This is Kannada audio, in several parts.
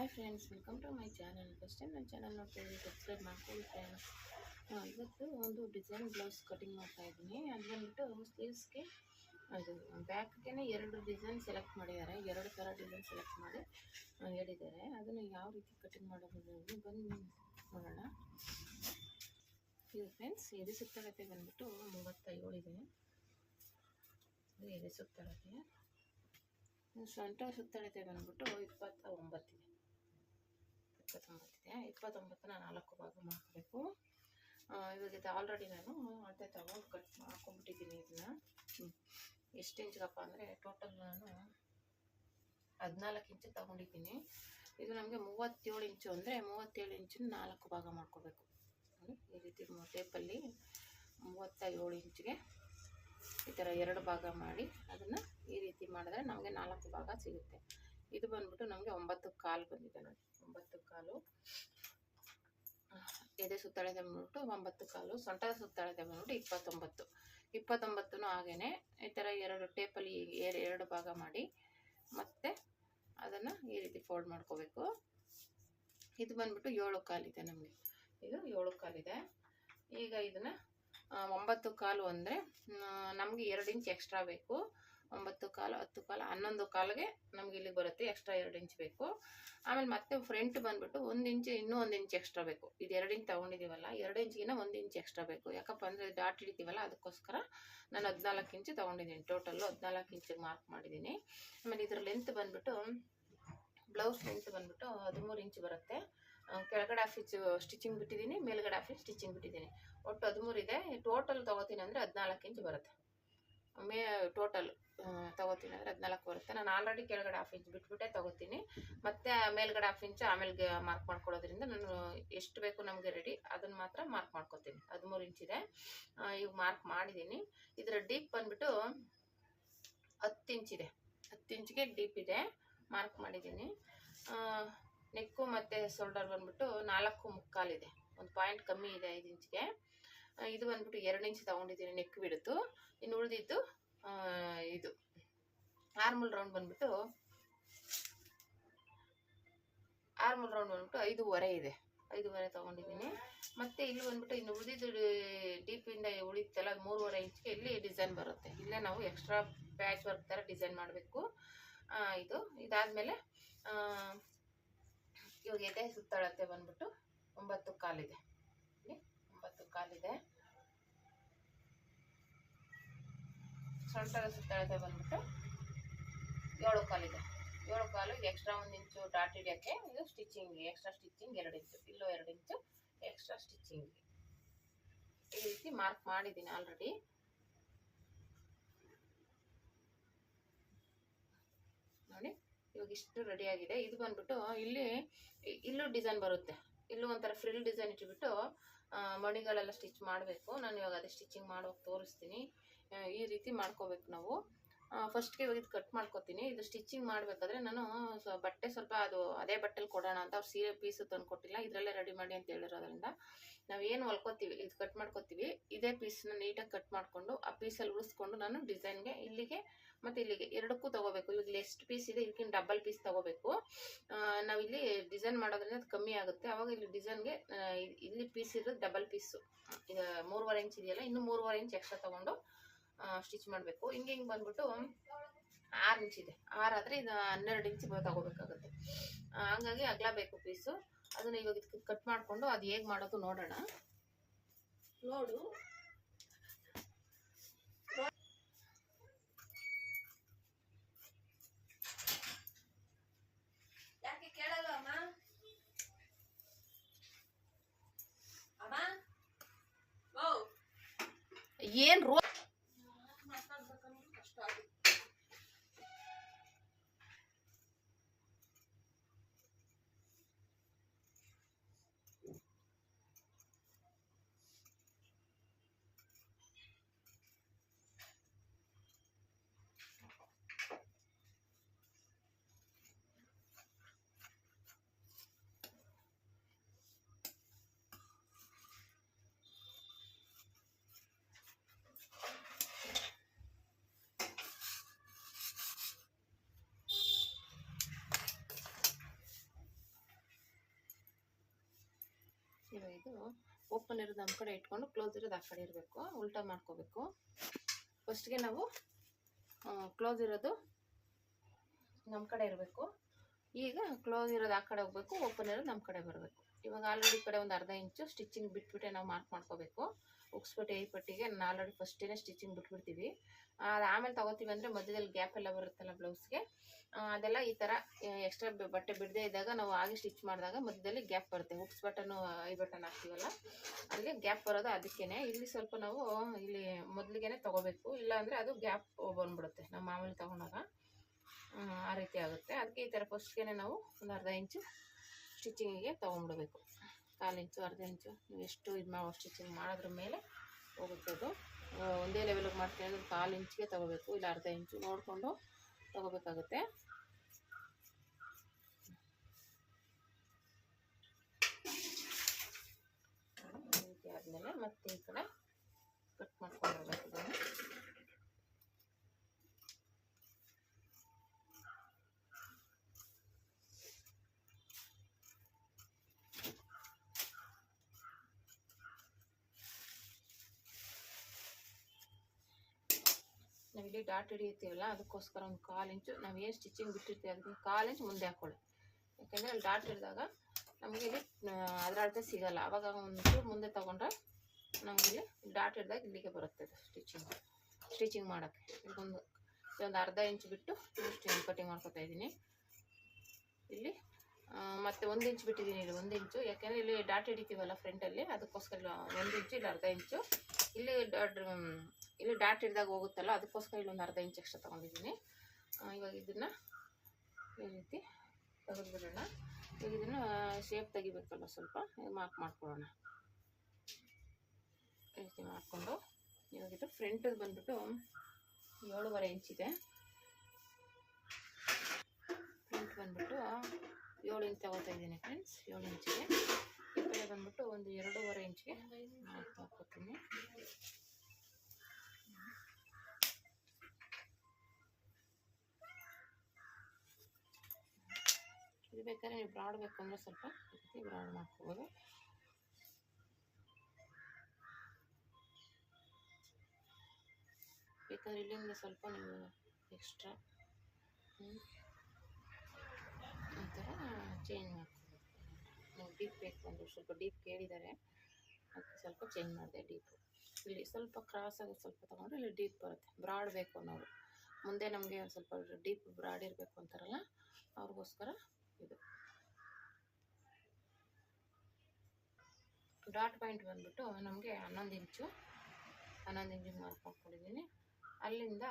Hi friends welcome to my channel first time ನನ್ನ ಚಾನಲ್ ಸಬ್ಸ್ಕ್ರೈಬ್ ಮಾಡ್ಕೊಳ್ಳಿ ಫ್ರೆಂಡ್ಸ್ ಇವತ್ತು ಒಂದು ಡಿಸೈನ್ ಬ್ಲೌಸ್ ಕಟಿಂಗ್ ಮಾಡ್ತಾ ಇದ್ದೀನಿ. ಅದು ಬಂದ್ಬಿಟ್ಟು ಸ್ಲೀವ್ಸ್ಗೆ ಅದು ಬ್ಯಾಕ್ಗೆ ಎರಡು ಡಿಸೈನ್ ಸೆಲೆಕ್ಟ್ ಮಾಡಿದ್ದಾರೆ. ಎರಡು ಥರ ಡಿಸೈನ್ ಸೆಲೆಕ್ಟ್ ಮಾಡಿ ಹೇಳಿದ್ದಾರೆ. ಅದನ್ನು ಯಾವ ರೀತಿ ಕಟಿಂಗ್ ಮಾಡೋದು ಬಂದು ನೋಡೋಣ. ಇದು ಫ್ರೆಂಡ್ಸ್ ಎದೆ ಸುತ್ತಳತೆ ಬಂದ್ಬಿಟ್ಟು ಮೂವತ್ತೇಳು ಇದೆ. ಇದು ಎದೆ ಸುತ್ತಳತೆ. ಸೊಂಟ ಸುತ್ತಳತೆ ಬಂದ್ಬಿಟ್ಟು ಇಪ್ಪತ್ತ ಒಂಬತ್ತಿದೆ ಇಪ್ಪತ್ತೊಂಬತ್ತಿದೆ ಇಪ್ಪತ್ತೊಂಬತ್ತನ ನಾಲ್ಕು ಭಾಗ ಮಾಡಬೇಕು. ಇವಾಗ ಇದು ಆಲ್ರೆಡಿ ನಾನು ಅಳತೆ ತಗೊಂಡು ಕಟ್ ಮಾಡ್ಕೊಂಡ್ಬಿಟ್ಟಿದ್ದೀನಿ ಇದನ್ನ. ಎಷ್ಟು ಇಂಚ್ಗಪ್ಪ ಅಂದರೆ ಟೋಟಲ್ ನಾನು ಹದಿನಾಲ್ಕು ಇಂಚು ತಗೊಂಡಿದ್ದೀನಿ. ಇದು ನಮಗೆ ಮೂವತ್ತೇಳು ಇಂಚು ಅಂದರೆ ಮೂವತ್ತೇಳು ಇಂಚಿನ ನಾಲ್ಕು ಭಾಗ ಮಾಡ್ಕೋಬೇಕು. ಈ ರೀತಿ ಟೇಪಲ್ಲಿ ಮೂವತ್ತ ಏಳು ಇಂಚಿಗೆ ಈ ಥರ ಎರಡು ಭಾಗ ಮಾಡಿ ಅದನ್ನು ಈ ರೀತಿ ಮಾಡಿದ್ರೆ ನಮಗೆ ನಾಲ್ಕು ಭಾಗ ಸಿಗುತ್ತೆ. ಇದು ಬಂದ್ಬಿಟ್ಟು ನಮಗೆ ಒಂಬತ್ತು ಕಾಲು ಬಂದಿದೆ ನೋಡಿ. ಒಂಬತ್ತು ಕಾಲು. ಎದೆ ಸುತ್ತಳತೆ ಬಂದ್ಬಿಟ್ಟು ಒಂಬತ್ತು ಕಾಲು ಸೊಂಟದ ಸುತ್ತಳತೆ ಬಂದ್ಬಿಟ್ಟು ಇಪ್ಪತ್ತೊಂಬತ್ತು. ಇಪ್ಪತ್ತೊಂಬತ್ತು ಹಾಗೇನೆ, ಈ ಥರ ಎರಡು ಟೇಪಲ್ಲಿ ಎರ- ಎರಡು ಭಾಗ ಮಾಡಿ ಮತ್ತೆ ಅದನ್ನು ಈ ರೀತಿ ಫೋಲ್ಡ್ ಮಾಡ್ಕೋಬೇಕು. ಇದು ಬಂದ್ಬಿಟ್ಟು ಏಳು ಕಾಲಿದೆ ನಮಗೆ. ಇದು ಏಳು ಕಾಲಿದೆ. ಈಗ ಇದನ್ನು ಒಂಬತ್ತು ಕಾಲು ಅಂದರೆ ನಮಗೆ ಎರಡು ಇಂಚ್ ಎಕ್ಸ್ಟ್ರಾ ಬೇಕು. ಒಂಬತ್ತು ಕಾಲು, ಹತ್ತು ಕಾಲು, ಹನ್ನೊಂದು ಕಾಲಿಗೆ ನಮ್ಗೆ ಇಲ್ಲಿಗೆ ಬರುತ್ತೆ ಎಕ್ಸ್ಟ್ರಾ ಎರಡು ಇಂಚ್ ಬೇಕು. ಆಮೇಲೆ ಮತ್ತೆ ಫ್ರಂಟ್ ಬಂದ್ಬಿಟ್ಟು ಒಂದು ಇಂಚು ಇನ್ನೂ ಒಂದು ಇಂಚ್ ಎಕ್ಸ್ಟ್ರಾ ಬೇಕು. ಇದು ಎರಡು ಇಂಚ್ ತೊಗೊಂಡಿದ್ದೀವಲ್ಲ ಎರಡು ಇಂಚಿಗಿನ ಒಂದು ಇಂಚ್ ಎಕ್ಸ್ಟ್ರಾ ಬೇಕು. ಯಾಕಪ್ಪ ಅಂದರೆ ಡಾಟ್ ಹಿಡಿತೀವಲ್ಲ, ಅದಕ್ಕೋಸ್ಕರ ನಾನು ಹದಿನಾಲ್ಕು ಇಂಚು ತೊಗೊಂಡಿದ್ದೀನಿ. ಟೋಟಲ್ಲು ಹದಿನಾಲ್ಕು ಇಂಚಿಗೆ ಮಾರ್ಕ್ ಮಾಡಿದ್ದೀನಿ. ಆಮೇಲೆ ಇದರ ಲೆಂತ್ ಬಂದ್ಬಿಟ್ಟು ಬ್ಲೌಸ್ ಲೆಂತ್ ಬಂದ್ಬಿಟ್ಟು ಹದಿಮೂರು ಇಂಚ್ ಬರುತ್ತೆ. ಕೆಳಗಡೆ ಇಂಚ್ ಸ್ಟಿಚಿಂಗ್ ಬಿಟ್ಟಿದ್ದೀನಿ, ಮೇಲ್ಗಡೆ ಇಂಚ್ ಸ್ಟಿಚಿಂಗ್ ಬಿಟ್ಟಿದ್ದೀನಿ. ಒಟ್ಟು ಹದಿಮೂರು ಇದೆ. ಟೋಟಲ್ ತೊಗೋತೀನಿ ಅಂದರೆ ಹದಿನಾಲ್ಕು ಇಂಚ್ ಬರುತ್ತೆ. ಮೇ ಟೋಟಲ್ ತಗೋತೀನಿ ಅಂದರೆ ಹದಿನಾಲ್ಕು ಬರುತ್ತೆ. ನಾನು ಆಲ್ರೆಡಿ ಕೆಳಗಡೆ ಹಾಫ್ ಇಂಚ್ ಬಿಟ್ಬಿಟ್ಟೆ ತಗೋತೀನಿ. ಮತ್ತೆ ಮೇಲ್ಗಡೆ ಹಾಫ್ ಇಂಚ್ ಆಮೇಲೆ ಮಾರ್ಕ್ ಮಾಡ್ಕೊಳ್ಳೋದ್ರಿಂದ ನಾನು ಎಷ್ಟು ಬೇಕು ನಮಗೆ ರೆಡಿ ಅದನ್ನು ಮಾತ್ರ ಮಾರ್ಕ್ ಮಾಡ್ಕೊತೀನಿ. ಹದಿಮೂರು ಇದೆ. ಈಗ ಮಾರ್ಕ್ ಮಾಡಿದ್ದೀನಿ ಇದರ ಡೀಪ್ ಬಂದ್ಬಿಟ್ಟು ಹತ್ತು ಇಂಚಿದೆ ಹತ್ತು ಇಂಚಿಗೆ ಡೀಪ್ ಇದೆ. ಮಾರ್ಕ್ ಮಾಡಿದ್ದೀನಿ ನೆಕ್ಕು ಮತ್ತು ಶೋಲ್ಡರ್ ಬಂದ್ಬಿಟ್ಟು ನಾಲ್ಕು ಮುಕ್ಕಾಲಿದೆ ಒಂದು ಪಾಯಿಂಟ್ ಕಮ್ಮಿ ಇದೆ ಐದು ಇಂಚ್ಗೆ ಇದು ಬಂದ್ಬಿಟ್ಟು ಎರಡು ಇಂಚ್ ತೊಗೊಂಡಿದ್ದೀನಿ ನೆಕ್ ಬಿಡುತ್ತು. ಇನ್ನು ಉಳಿದಿದ್ದು ಇದು. ಆರ್ಮಲ್ ರೌಂಡ್ ಬಂದ್ಬಿಟ್ಟು ಆರ್ಮಲ್ ರೌಂಡ್ ಬಂದ್ಬಿಟ್ಟು ಐದೂವರೆ ಇದೆ. ಐದೂವರೆ ತಗೊಂಡಿದ್ದೀನಿ. ಮತ್ತೆ ಇಲ್ಲಿ ಬಂದ್ಬಿಟ್ಟು ಇನ್ನು ಉಳಿದಿದ್ದು ಡೀಪಿಂದ ಉಳಿತಲ್ಲ ಮೂರುವರೆ ಇಂಚ್ಗೆ ಇಲ್ಲಿ ಡಿಸೈನ್ ಬರುತ್ತೆ. ಇಲ್ಲೇ ನಾವು ಎಕ್ಸ್ಟ್ರಾ ಪ್ಯಾಚ್ ವರ್ಕ್ ಥರ ಡಿಸೈನ್ ಮಾಡಬೇಕು. ಇದು. ಇದಾದಮೇಲೆ ಇವಾಗ ಎದೆ ಸುತ್ತಳತೆ ಬಂದ್ಬಿಟ್ಟು ಒಂಬತ್ತು ಕಾಲಿದೆ. ಒಂಬತ್ತು ಕಾಲಿದೆ. ಸೊಂಟದ ಸುತ್ತಳತೆ ಬಂದ್ಬಿಟ್ಟು ಏಳು ಕಾಲಿದೆ. ಏಳು ಕಾಲು ಎಕ್ಸ್ಟ್ರಾ ಒಂದು ಇಂಚು ಡಾಟ್ ಹಿಡಿಯೋಕ್ಕೆ ಇದು ಸ್ಟಿಚಿಂಗ್ ಎಕ್ಸ್ಟ್ರಾ ಸ್ಟಿಚಿಂಗ್ ಎರಡು ಇಂಚು ಇಲ್ಲೂ ಎರಡು ಇಂಚು ಎಕ್ಸ್ಟ್ರಾ ಸ್ಟಿಚಿಂಗ್ ಈ ರೀತಿ ಮಾರ್ಕ್ ಮಾಡಿದ್ದೀನಿ ಆಲ್ರೆಡಿ ನೋಡಿ, ಇವಾಗ ಇಷ್ಟು ರೆಡಿ ಆಗಿದೆ. ಇದು ಬಂದ್ಬಿಟ್ಟು ಇಲ್ಲಿ, ಇಲ್ಲೂ ಡಿಸೈನ್ ಬರುತ್ತೆ. ಇಲ್ಲೂ ಒಂಥರ ಫ್ರಿಲ್ ಡಿಸೈನ್ ಇಟ್ಬಿಟ್ಟು ಮಣಿಗಳೆಲ್ಲ ಸ್ಟಿಚ್ ಮಾಡಬೇಕು. ನಾನು ಇವಾಗ ಅದೇ ಸ್ಟಿಚಿಂಗ್ ಮಾಡೋಕೆ ತೋರಿಸ್ತೀನಿ. ಈ ರೀತಿ ಮಾಡ್ಕೋಬೇಕು ನಾವು. ಫಸ್ಟ್ಗೆ ಇವಾಗ ಇದು ಕಟ್ ಮಾಡ್ಕೊತೀನಿ. ಇದು ಸ್ಟಿಚಿಂಗ್ ಮಾಡಬೇಕಾದ್ರೆ ನಾನು ಬಟ್ಟೆ ಸ್ವಲ್ಪ ಅದು ಅದೇ ಬಟ್ಟೆಲಿ ಕೊಡೋಣ ಅಂತ ಅವ್ರು ಸೀರೆ ಪೀಸು ತಂದು ಕೊಟ್ಟಿಲ್ಲ. ಇದರಲ್ಲೇ ರೆಡಿ ಮಾಡಿ ಅಂತ ಹೇಳಿರೋದ್ರಿಂದ ನಾವು ಏನು ಹೊಲ್ಕೋತೀವಿ, ಇದು ಕಟ್ ಮಾಡ್ಕೊತೀವಿ. ಇದೇ ಪೀಸ್ನ ನೀಟಾಗಿ ಕಟ್ ಮಾಡಿಕೊಂಡು ಆ ಪೀಸಲ್ಲಿ ಉಳಿಸ್ಕೊಂಡು ನಾನು ಡಿಸೈನ್ಗೆ ಇಲ್ಲಿಗೆ ಮತ್ತು ಇಲ್ಲಿಗೆ ಎರಡಕ್ಕೂ ತೊಗೋಬೇಕು. ಇವಾಗ ಎಷ್ಟು ಪೀಸ್ ಇದೆ ಇದಕ್ಕಿಂತ ಡಬಲ್ ಪೀಸ್ ತೊಗೋಬೇಕು. ನಾವಿಲ್ಲಿ ಡಿಸೈನ್ ಮಾಡೋದ್ರಿಂದ ಅದು ಕಮ್ಮಿ ಆಗುತ್ತೆ. ಅವಾಗ ಇಲ್ಲಿ ಡಿಸೈನ್ಗೆ ಇಲ್ಲಿ ಪೀಸ್ ಇರೋದು ಡಬಲ್ ಪೀಸು ಮೂರುವರೆ ಇಂಚ್ ಇದೆಯಲ್ಲ, ಇನ್ನು ಮೂರುವರೆ ಇಂಚ್ ಎಕ್ಸ್ಟ್ರಾ ತೊಗೊಂಡು ಸ್ಟಿಚ್ ಮಾಡಬೇಕು. ಹಿಂಗೆ ಹಿಂಗೆ ಬಂದ್ಬಿಟ್ಟು ಆರು ಇಂಚ್ ಇದೆ. ಆರು ಆದರೆ ಇದು ಹನ್ನೆರಡು ಇಂಚ್ ತಗೋಬೇಕಾಗುತ್ತೆ. ಹಂಗಾಗಿ ಅಗಲ ಬೇಕು ಪೀಸು ಅದನ್ನ ಇವಾಗ ಕಟ್ ಮಾಡಿಕೊಂಡು ಅದು ಹೇಗೆ ಮಾಡೋದು ನೋಡೋಣ. ನೋಡು. ಏನು ರೋ ಮಾತಾಡ್ಬೇಕಂದ್ರೆ ಕಷ್ಟ ಆಗುತ್ತೆ ಆ ಇದು ಓಪನ್ ಇರೋದು ನಮ್ಮ ಕಡೆ ಇಟ್ಕೊಂಡು ಕ್ಲೋಸ್ ಇರೋದು ಆ ಕಡೆ ಇರಬೇಕು. ಉಲ್ಟಾ ಮಾಡ್ಕೋಬೇಕು. ಫಸ್ಟ್ಗೆ ನಾವು ಕ್ಲೋಸ್ ಇರೋದು ನಮ್ಮ ಕಡೆ ಇರಬೇಕು. ಈಗ ಕ್ಲೋಸ್ ಇರೋದು ಆ ಕಡೆ ಹೋಗ್ಬೇಕು ಓಪನ್ ಇರೋದು ನಮ್ಮ ಕಡೆ ಬರಬೇಕು. ಇವಾಗ ಆಲ್ರೆಡಿ ಕಡೆ ಒಂದು ಅರ್ಧ ಇಂಚು ಸ್ಟಿಚಿಂಗ್ ಬಿಟ್ಬಿಟ್ಟೆ ನಾವು ಮಾರ್ಕ್ ಮಾಡ್ಕೋಬೇಕು. ಉಕ್ಸ್ಪಟ್ಟಿ ಐ ಪಟ್ಟಿಗೆ ನಾನು ಆಲ್ರೆಡಿ ಫಸ್ಟೇನೆ ಸ್ಟಿಚಿಂಗ್ ಬಿಟ್ಬಿಡ್ತೀವಿ. ಅದು ಆಮೇಲೆ ತಗೋತೀವಿ ಅಂದರೆ ಮಧ್ಯದಲ್ಲಿ ಗ್ಯಾಪ್ ಎಲ್ಲ ಬರುತ್ತಲ್ಲ ಬ್ಲೌಸ್ಗೆ ಅದೆಲ್ಲ ಈ ಥರ ಎಕ್ಸ್ಟ್ರಾ ಬಟ್ಟೆ ಬಿಡದೇ ಇದ್ದಾಗ ನಾವು ಆಗಿ ಸ್ಟಿಚ್ ಮಾಡಿದಾಗ ಮಧ್ಯದಲ್ಲಿ ಗ್ಯಾಪ್ ಬರುತ್ತೆ. ಹುಕ್ಸ್ ಬಟನು ಐ ಬಟನ್ ಹಾಕ್ತೀವಲ್ಲ ಅಲ್ಲಿ ಗ್ಯಾಪ್ ಬರೋದು ಅದಕ್ಕೇನೆ. ಇಲ್ಲಿ ಸ್ವಲ್ಪ ನಾವು ಇಲ್ಲಿ ಮೊದಲಿಗೆನೆ ತಗೋಬೇಕು. ಇಲ್ಲಾಂದರೆ ಅದು ಗ್ಯಾಪ್ ಬಂದ್ಬಿಡುತ್ತೆ ನಾವು ಮಾಮೂಲಿ ತಗೊಂಡಾಗ. ಆ ರೀತಿ ಆಗುತ್ತೆ. ಅದಕ್ಕೆ ಈ ಥರ ಫಸ್ಟ್ಗೆ ನಾವು ಒಂದು ಅರ್ಧ ಇಂಚು ಸ್ಟಿಚಿಂಗಿಗೆ ತೊಗೊಂಡ್ಬಿಡ್ಬೇಕು. ಕಾಲು ಇಂಚು ಅರ್ಧ ಇಂಚು ನೀವು ಎಷ್ಟು ಇದು ಮಾಡೋ ಸ್ಟಿಚಿಂಗ್ ಮಾಡೋದ್ರ ಮೇಲೆ ಹೋಗುತ್ತೆ ಅದು ಆ, ಒಂದೇ ಲೆವೆಲಿಗೆ ಮಾಡ್ತೀನಿ ಅಂದರೆ ಕಾಲು ಇಂಚಿಗೆ ತಗೋಬೇಕು ಇಲ್ಲ ಅರ್ಧ ಇಂಚು ನೋಡಿಕೊಂಡು ತೊಗೋಬೇಕಾಗುತ್ತೆ. ಆದಮೇಲೆ ಮತ್ತೆ ಈ ಕಡೆ ಕಟ್ ಮಾಡ್ಕೊಂಡು ಹೋಗ್ಬೇಕು ಇದನ್ನು. ನಾವಿಲ್ಲಿ ಡಾಟ್ ಹಿಡಿಯುತ್ತೀವಲ್ಲ, ಅದಕ್ಕೋಸ್ಕರ ಒಂದು ಕಾಲು ಇಂಚು ನಾವು ಏನು ಸ್ಟಿಚಿಂಗ್ ಬಿಟ್ಟಿರ್ತೀವಿ ಅದಕ್ಕೆ ಕಾಲು ಇಂಚು ಮುಂದೆ ಹಾಕೊಳ್ಳಿ. ಯಾಕೆಂದರೆ ಅಲ್ಲಿ ಡಾಟ್ ಹಿಡಿದಾಗ ನಮಗೆ ಇಲ್ಲಿ ಅದರ ಅಳತೆ ಸಿಗಲ್ಲ. ಆವಾಗ ಒಂದು ಮುಂದೆ ತೊಗೊಂಡ್ರೆ ನಮಗಿಲ್ಲಿ ಡಾಟ್ ಹಿಡಿದಾಗ ಇಲ್ಲಿಗೆ ಬರುತ್ತೆ ಅದು ಸ್ಟಿಚಿಂಗ್ ಸ್ಟಿಚಿಂಗ್ ಮಾಡೋಕ್ಕೆ. ಇದೊಂದು ಒಂದು ಅರ್ಧ ಇಂಚು ಬಿಟ್ಟು ಸ್ಟಿಚಿಂಗ್ ಕಟಿಂಗ್ ಮಾಡ್ಕೊತಾ ಇದ್ದೀನಿ. ಇಲ್ಲಿ ಮತ್ತೆ ಒಂದು ಇಂಚು ಬಿಟ್ಟಿದ್ದೀನಿ ಇಲ್ಲಿ, ಒಂದು ಇಂಚು ಯಾಕೆಂದರೆ ಇಲ್ಲಿ ಡಾಟ್ ಹಿಡಿತೀವಲ್ಲ ಫ್ರಂಟಲ್ಲಿ ಅದಕ್ಕೋಸ್ಕರ ಇಲ್ಲಿ ಒಂದು ಇಂಚು ಇಲ್ಲಿ ಅರ್ಧ ಇಂಚು ಇಲ್ಲಿ ಇಲ್ಲಿ ಡಾಟ್ ಹಿಡಿದಾಗ ಹೋಗುತ್ತಲ್ಲ, ಅದಕ್ಕೋಸ್ಕರ ಇಲ್ಲೊಂದು ಅರ್ಧ ಇಂಚ್ ಎಕ್ಸ್ಟ್ರಾ ತೊಗೊಂಡಿದ್ದೀನಿ. ಇವಾಗ ಇದನ್ನು ಈ ರೀತಿ ತೆಗೆದುಬಿಡೋಣ. ಈಗ ಇದನ್ನು ಶೇಪ್ ತೆಗಿಬೇಕಲ್ಲ ಸ್ವಲ್ಪ ಮಾರ್ಕ್ ಮಾಡ್ಕೊಳ್ಳೋಣ. ಈ ರೀತಿ ಮಾಡಿಕೊಂಡು, ಇವಾಗ ಇದು ಫ್ರಂಟದು ಬಂದ್ಬಿಟ್ಟು ಏಳುವರೆ ಇಂಚಿದೆ ಫ್ರಂಟ್ ಬಂದುಬಿಟ್ಟು ಏಳು ಇಂಚ್ ತಗೋತಾ ಇದ್ದೀನಿ ಫ್ರೆಂಡ್ಸ್ ಏಳು ಇಂಚಿಗೆ ಈ ಕಡೆ ಬಂದ್ಬಿಟ್ಟು ಒಂದು ಎರಡೂವರೆ ಇಂಚಿಗೆ ಮಾರ್ಕ್ ಹಾಕೋತೀನಿ ಇದು ಬೇಕಾದ್ರೆ ನೀವು ಬ್ರಾಡ್ ಬೇಕು ಅಂದರೆ ಸ್ವಲ್ಪ ಬ್ರಾಡ್ ಮಾಡ್ಕೋಬೋದು. ಬೇಕಾದ್ರೆ ಇಲ್ಲಿಂದ ಸ್ವಲ್ಪ ನೀವು ಎಕ್ಸ್ಟ್ರಾ ಈ ಥರ ಚೇಂಜ್ ಮಾಡ್ಕೋಬೇಕು ನೀವು ಡೀಪ್ ಬೇಕು ಅಂದರೆ ಸ್ವಲ್ಪ ಡೀಪ್ ಕೇಳಿದ್ದಾರೆ, ಅದಕ್ಕೆ ಸ್ವಲ್ಪ ಚೇಂಜ್ ಮಾಡಿದೆ ಡೀಪು ಇಲ್ಲಿ ಸ್ವಲ್ಪ ಕ್ರಾಸ್ ಆಗಿ ಸ್ವಲ್ಪ ತೊಗೊಂಡ್ರೆ ಇಲ್ಲಿ ಡೀಪ್ ಬರುತ್ತೆ. ಬ್ರಾಡ್ ಬೇಕು ಅನ್ನೋರು. ಮುಂದೆ ನಮಗೆ ಒಂದು ಸ್ವಲ್ಪ ಡೀಪ್ ಬ್ರಾಡ್ ಇರಬೇಕು ಅಂತಾರಲ್ಲ, ಅವ್ರಿಗೋಸ್ಕರ ಇದು. ಡಾಟ್ ಪಾಯಿಂಟ್ ಬಂದ್ಬಿಟ್ಟು ನಮಗೆ ಹನ್ನೊಂದು ಇಂಚು ಹನ್ನೊಂದು ಇಂಚು ಮಾರ್ಕ್ ಮಾಡ್ಕೊಂಡಿದ್ದೀನಿ. ಅಲ್ಲಿಂದ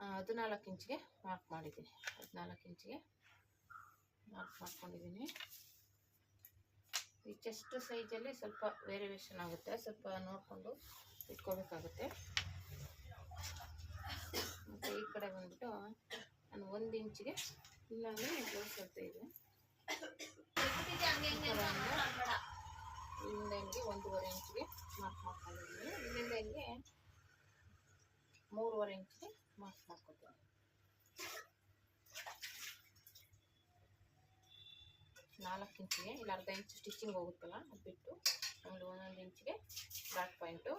ಹದಿನಾಲ್ಕು ಇಂಚಿಗೆ ಮಾರ್ಕ್ ಮಾಡಿದ್ದೀನಿ. ಹದಿನಾಲ್ಕು ಇಂಚಿಗೆ ಮಾರ್ಕ್ ಮಾಡ್ಕೊಂಡಿದ್ದೀನಿ. ಈ ಚೆಸ್ಟ್ ಸೈಜಲ್ಲಿ ಸ್ವಲ್ಪ ವೇರಿಯೇಷನ್ ಆಗುತ್ತೆ. ಸ್ವಲ್ಪ ನೋಡಿಕೊಂಡು ಇಟ್ಕೋಬೇಕಾಗುತ್ತೆ. ಮತ್ತು ಈ ಕಡೆ ಬಂದ್ಬಿಟ್ಟು ನಾನು ಒಂದು ಇಂಚಿಗೆ ಇಲ್ಲಾಂದರೆ ಬ್ಲೌಸ್ ಸ್ವಲ್ಪ ಇದೆ ಇಲ್ಲಿಂದ ಹಿಂಗೆ ಒಂದೂವರೆ ಇಂಚಿಗೆ ಮಾರ್ಕ್ ಮಾಡ್ಕೊಂಡಿದ್ದೀನಿ. ಇಲ್ಲಿಂದ ಹಿಂಗೆ ಮೂರುವರೆ ಇಂಚಿಗೆ ಮಾರ್ಕ್ ಮಾಡ್ಕೊತೀನಿ. ನಾಲ್ಕು ಇಂಚಿಗೆ, ಇಲ್ಲ ಅರ್ಧ ಇಂಚು ಸ್ಟಿಚಿಂಗ್ ಹೋಗುತ್ತಲ್ಲ, ಅದು ಬಿಟ್ಟು ಆಮೇಲೆ ಒಂದೊಂದು ಇಂಚಿಗೆ ಡಾಟ್ ಪಾಯಿಂಟು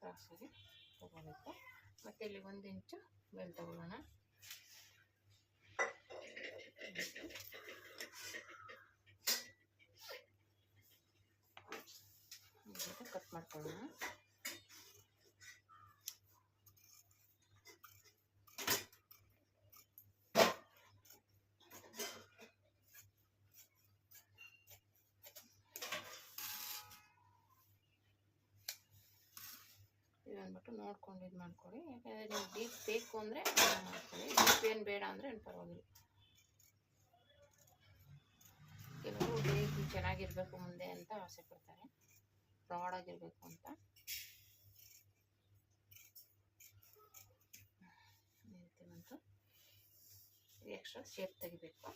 ಕ್ರಾಸಾಗಿ ತಗೋಬೇಕು ಮತ್ತು ಇಲ್ಲಿ ಒಂದು ಇಂಚು ಮೇಲೆ ತಗೊಳ್ಳೋಣ ಕಟ್ ಮಾಡ್ಕೊಳ್ಳೋಣ ಇದು ಅಂದ್ಬಿಟ್ಟು ನೋಡ್ಕೊಂಡು ಇದು ಮಾಡ್ಕೊಳ್ಳಿ. ಯಾಕಂದರೆ ಡೀಪ್ ಬೇಕು ಅಂದರೆ ಮಾಡ್ಕೊಳ್ಳಿ. ಡೀಪ್ ಏನು ಬೇಡ ಅಂದರೆ ಏನು ಪರವಾಗಿಲ್ಲ. ಕೆಲವರು ಡೀಪ್ ಚೆನ್ನಾಗಿರಬೇಕು ಮುಂದೆ ಅಂತ ಆಸೆ ಪಡ್ತಾರೆ. ಫ್ರಾಡಾಗಿರಬೇಕು ಅಂತ. ಎಕ್ಸ್ಟ್ರಾ ಶೇಪ್ ತೆಗಿಬೇಕು.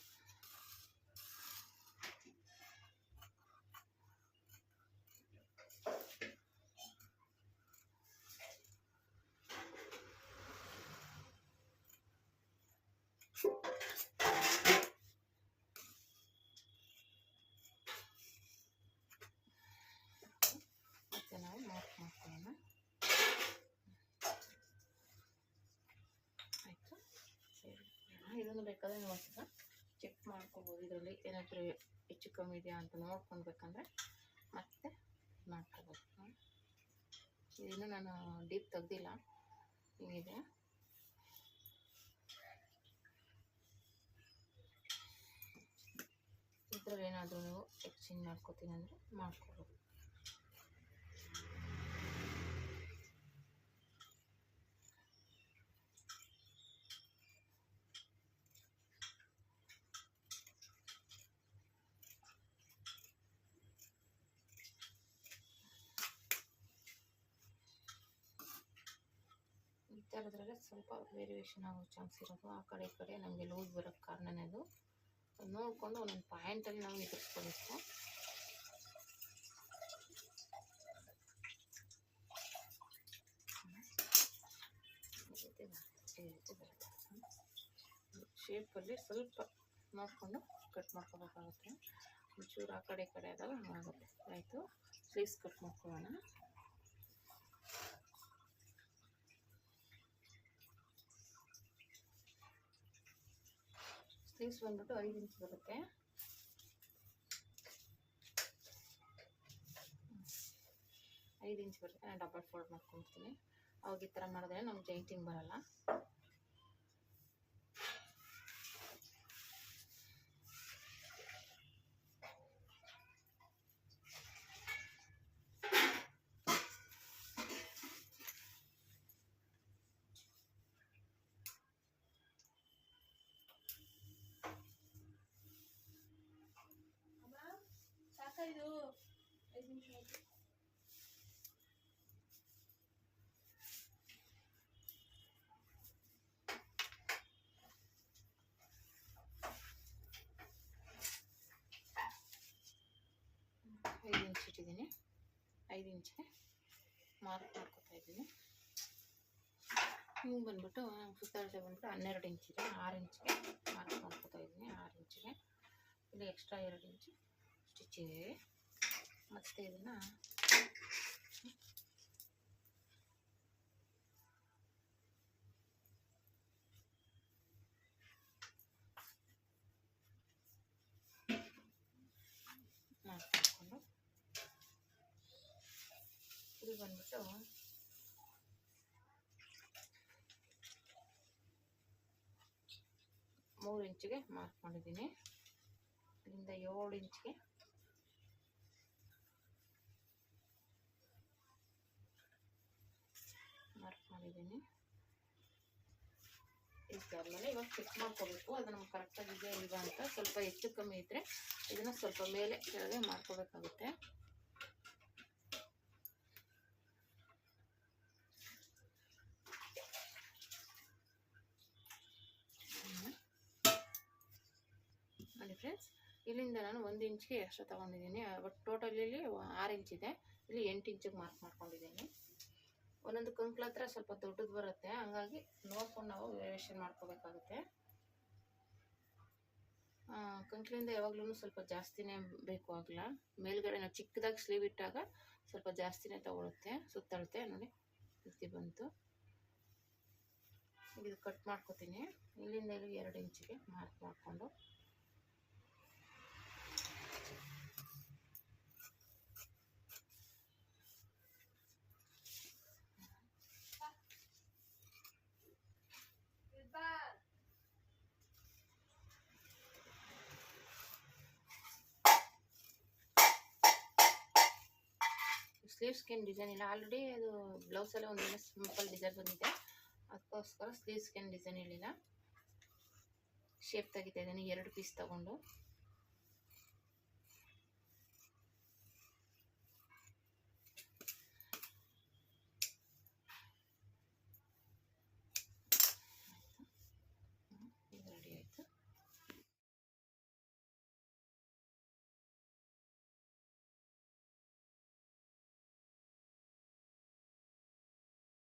ಬೇಕಾದ್ರೆ ನೀವು ಒಂದ್ಸಲ ಚೆಕ್ ಮಾಡ್ಕೋಬೋದು. ಇದರಲ್ಲಿ ಏನಾದರೂ ಹೆಚ್ಚು ಕಮ್ಮಿ ಇದೆಯಾ ಅಂತ ನೋಡ್ಕೊಳ್ಬೇಕಂದ್ರೆ ಮತ್ತೆ ಮಾಡ್ಕೋಬೋದು. ಇನ್ನು ನಾನು ಡೀಪ್ ತೆಗ್ದಿಲ್ಲ. ಹಿಂಗಿದೆ. ಇದ್ರಲ್ಲಿ ಏನಾದರೂ ನೀವು ಎಕ್ಸ್ಚೇಂಜ್ ಮಾಡ್ಕೋತೀನಿ ಅಂದರೆ ಮಾಡ್ಕೋಬೋದು. ಈ ಥರದ್ರಲ್ಲಿ ಸ್ವಲ್ಪ ವೇರಿಯೇಷನ್ ಆಗೋ ಚಾನ್ಸ್ ಇರೋದು. ಆ ಕಡೆ ಈ ಕಡೆ ನಮಗೆ ಲೂಸ್ ಬರೋಕ್ಕೆ ಕಾರಣನೇ ಅದು. ನೋಡಿಕೊಂಡು ಒಂದೊಂದು ಪಾಯಿಂಟಲ್ಲಿ ನಾವು ನಿಲ್ಲಿಸ್ಕೊಬೇಕು ಶೇಪಲ್ಲಿ ಸ್ವಲ್ಪ ನೋಡಿಕೊಂಡು ಕಟ್ ಮಾಡ್ಕೋಬೇಕಾಗುತ್ತೆ. ಒಂಚೂರು ಆ ಕಡೆ, ಈ ಕಡೆ ಆದಾಗ ಹಂಗಾಗುತ್ತೆ. ಆಯಿತು? ಸ್ಲೀವ್ಸ್ ಕಟ್ ಮಾಡ್ಕೊಳ್ಳೋಣ. ಸ್ಲೀವ್ಸ್ ಬಂದ್ಬಿಟ್ಟು ಐದು ಇಂಚ್ ಬರುತ್ತೆ ಐದು ಇಂಚ್ ಬರುತ್ತೆ ನಾನು ಡಬಲ್ ಫೋಲ್ಡ್ ಮಾಡ್ಕೊಂಡ್ಬಿಡ್ತೀನಿ ಅವಾಗ ಈ ಥರ ಮಾಡಿದ್ರೆ ನಮ್ಗೆ ಜೈಂಟಿಂಗ್ ಬರಲ್ಲ ಅಮ್ಮ ಸಾಕಾ ಇದು ಐದು ನಿಮಿಷ ಆಯ್ತು ಇಂಚ್ ಐದು ಇಂಚ್ಗೆ ಮಾರ್ಕ್ ಮಾಡ್ಕೊತಾ ಇದ್ದೀನಿ. ಹಿಂಗೆ ಬಂದ್ಬಿಟ್ಟು ಸುತ್ತಾಡ್ಸ ಬಂದ್ಬಿಟ್ಟು ಹನ್ನೆರಡು ಇಂಚಿಗೆ ಆರು ಇಂಚಿಗೆ ಮಾರ್ಕ್ ಮಾಡ್ಕೊತಾ ಇದ್ದೀನಿ. ಆರು ಇಂಚಿಗೆ ಇಲ್ಲಿ ಎಕ್ಸ್ಟ್ರಾ ಎರಡು ಇಂಚು ಸ್ಟಿಚ್ ಇದೆ. ಮತ್ತು ಇದನ್ನು ಮಾರ್ಕ್ ಮಾಡಿಕೊಂಡು ಇದು ಬಂದ್ಬಿಟ್ಟು ಮೂರು ಇಂಚಿಗೆ ಮಾರ್ಕ್ ಮಾಡಿದ್ದೀನಿ ಇಲ್ಲಿಂದ ಏಳು ಇಂಚಿಗೆ. ಮಾರ್ಕ್ ಮಾಡಿದ್ದೀನಿ ಇವಾಗ ಚೆಕ್ ಮಾಡ್ಕೋಬೇಕು. ಅದು ನಮ್ಗೆ ಕರೆಕ್ಟಾಗಿ ಇದೆಯಾ ಇಲ್ವಾ ಅಂತ ಸ್ವಲ್ಪ ಹೆಚ್ಚು ಕಮ್ಮಿ ಇದ್ದರೆ ಇದನ್ನು ಸ್ವಲ್ಪ ಮೇಲೆ ಕೆಳಗೆ ಮಾಡ್ಕೋಬೇಕಾಗುತ್ತೆ. ನೋಡಿ ಫ್ರೆಂಡ್ಸ್ ಇಲ್ಲಿಂದ ನಾನು ಒಂದು ಇಂಚ್ಗೆ ಎಕ್ಸ್ಟ್ರಾ ತೊಗೊಂಡಿದ್ದೀನಿ. ಬಟ್ ಟೋಟಲ್ ಇಲ್ಲಿ ಆರು ಇಂಚ್ ಇದೆ. ಇಲ್ಲಿ ಎಂಟು ಇಂಚಿಗೆ ಮಾರ್ಕ್ ಮಾಡ್ಕೊಂಡಿದ್ದೀನಿ. ಒಂದೊಂದು ಕಂಕ್ಳ ಹತ್ರ ಸ್ವಲ್ಪ ದೊಡ್ಡದು ಬರುತ್ತೆ. ಹಂಗಾಗಿ ನೋಡ್ಕೊಂಡು ನಾವು ವೇರಿಯೇಷನ್ ಮಾಡ್ಕೋಬೇಕಾಗುತ್ತೆ. ಕಂಕ್ಳಿಂದ ಯಾವಾಗ್ಲೂ ಸ್ವಲ್ಪ ಜಾಸ್ತಿನೇ ಬೇಕು ಆಗಲ್ಲ ಮೇಲ್ಗಡೆ ನಾವು ಚಿಕ್ಕದಾಗಿ ಸ್ಲೀವ್ ಇಟ್ಟಾಗ ಸ್ವಲ್ಪ ಜಾಸ್ತಿನೇ ತಗೊಳುತ್ತೆ, ಸುತ್ತಳುತ್ತೆ ನೋಡಿ. ರೀತಿ ಬಂತು. ಇದು ಕಟ್ ಮಾಡ್ಕೊತೀನಿ. ಇಲ್ಲಿಂದ ಇಲ್ಲಿ ಎರಡು ಇಂಚಿಗೆ ಮಾರ್ಕ್ ಮಾಡಿಕೊಂಡು. ಸ್ಲೀವ್ಸ್ಗೇನು ಡಿಸೈನ್ ಇಲ್ಲ. ಆಲ್ರೆಡಿ ಅದು ಬ್ಲೌಸಲ್ಲಿ ಒಂದು ಸಿಂಪಲ್ ಡಿಸೈನ್ ಬಂದಿದೆ. ಅದಕ್ಕೋಸ್ಕರ ಸ್ಲೀವ್ ಸ್ಕಿನ್ ಡಿಸೈನ್ ಹೇಳಿಲ್ಲ ಶೇಪ್ ತೆಗಿತಾ ಇದ್ದೀನಿ. ಎರಡು ಪೀಸ್ ತಗೊಂಡು.